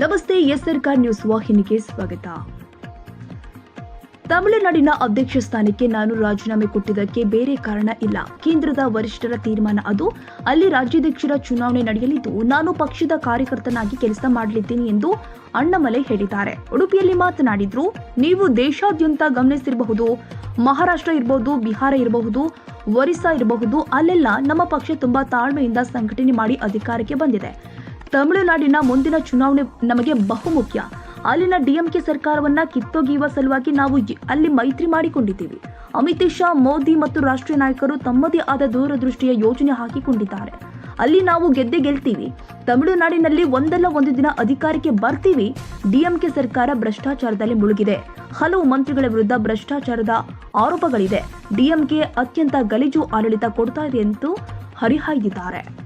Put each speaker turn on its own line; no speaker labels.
ನಮಸ್ತೆ ಎಸ್ ಸರ್ಕಾರ್ ನ್ಯೂಸ್ ವಾಹಿನಿಗೆ ಸ್ವಾಗತ. ತಮಿಳುನಾಡಿನ ಅಧ್ಯಕ್ಷ ಸ್ಥಾನಕ್ಕೆ ನಾನು ರಾಜೀನಾಮೆ ಕೊಟ್ಟಿದ್ದಕ್ಕೆ ಬೇರೆ ಕಾರಣ ಇಲ್ಲ. ಕೇಂದ್ರದ ವರಿಷ್ಠರ ತೀರ್ಮಾನ ಅದು. ಅಲ್ಲಿ ರಾಜ್ಯಾಧ್ಯಕ್ಷರ ಚುನಾವಣೆ ನಡೆಯಲಿದ್ದು, ನಾನು ಪಕ್ಷದ ಕಾರ್ಯಕರ್ತನಾಗಿ ಕೆಲಸ ಮಾಡಲಿದ್ದೀನಿ ಎಂದು ಅಣ್ಣಮಲೆ ಹೇಳಿದ್ದಾರೆ. ಉಡುಪಿಯಲ್ಲಿ ಮಾತನಾಡಿದ್ರು, ನೀವು ದೇಶಾದ್ಯಂತ ಗಮನಿಸಿರಬಹುದು. ಮಹಾರಾಷ್ಟ್ರ ಇರಬಹುದು ಬಿಹಾರ ಇರಬಹುದು, ಒರಿಸ್ಸಾ ಇರಬಹುದು, ಅಲ್ಲೆಲ್ಲ ನಮ್ಮ ಪಕ್ಷ ತುಂಬಾ ತಾಳ್ಮೆಯಿಂದ ಸಂಘಟನೆ ಮಾಡಿ ಅಧಿಕಾರಕ್ಕೆ ಬಂದಿದೆ. ತಮಿಳುನಾಡಿನ ಮುಂದಿನ ಚುನಾವಣೆ ನಮಗೆ ಬಹುಮುಖ್ಯ. ಅಲ್ಲಿನ ಡಿಎಂಕೆ ಸರ್ಕಾರವನ್ನ ಕಿತ್ತೊಗೆಯುವ ಸಲುವಾಗಿ ನಾವು ಅಲ್ಲಿ ಮೈತ್ರಿ ಮಾಡಿಕೊಂಡಿದ್ದೀವಿ. ಅಮಿತ್ ಶಾ, ಮೋದಿ ಮತ್ತು ರಾಷ್ಟ್ರೀಯ ನಾಯಕರು ತಮ್ಮದೇ ಆದ ದೂರದೃಷ್ಟಿಯ ಯೋಜನೆ ಹಾಕಿಕೊಂಡಿದ್ದಾರೆ. ಅಲ್ಲಿ ನಾವು ಗೆದ್ದೆ ಗೆಲ್ತೀವಿ. ತಮಿಳುನಾಡಿನಲ್ಲಿ ಒಂದಲ್ಲ ಒಂದು ದಿನ ಅಧಿಕಾರಕ್ಕೆ ಬರ್ತೀವಿ. ಡಿಎಂಕೆ ಸರ್ಕಾರ ಭ್ರಷ್ಟಾಚಾರದಲ್ಲಿ ಮುಳುಗಿದೆ. ಹಲವು ಮಂತ್ರಿಗಳ ವಿರುದ್ಧ ಭ್ರಷ್ಟಾಚಾರದ ಆರೋಪಗಳಿದೆ. ಡಿಎಂಕೆ ಅತ್ಯಂತ ಗಲೀಜು ಆಡಳಿತ ಕೊಡ್ತಾ ಇದೆ ಎಂದು ಹರಿಹಾಯ್ದಿದ್ದಾರೆ.